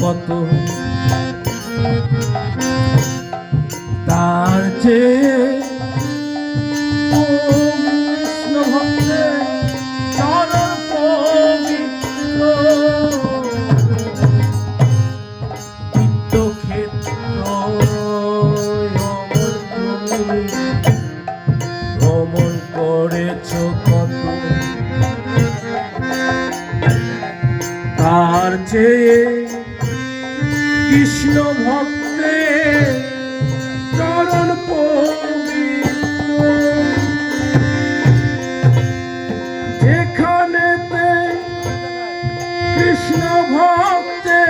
কত? তার চেয়ে তার চেয়ে কৃষ্ণ ভক্তে কারণ যেখানেতে কৃষ্ণ ভক্তে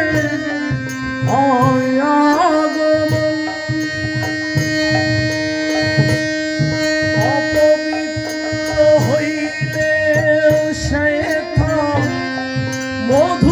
হইলে সে মধু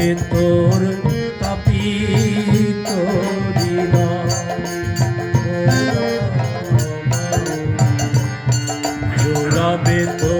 বলে তোর তাপিত জোড়াবে তোর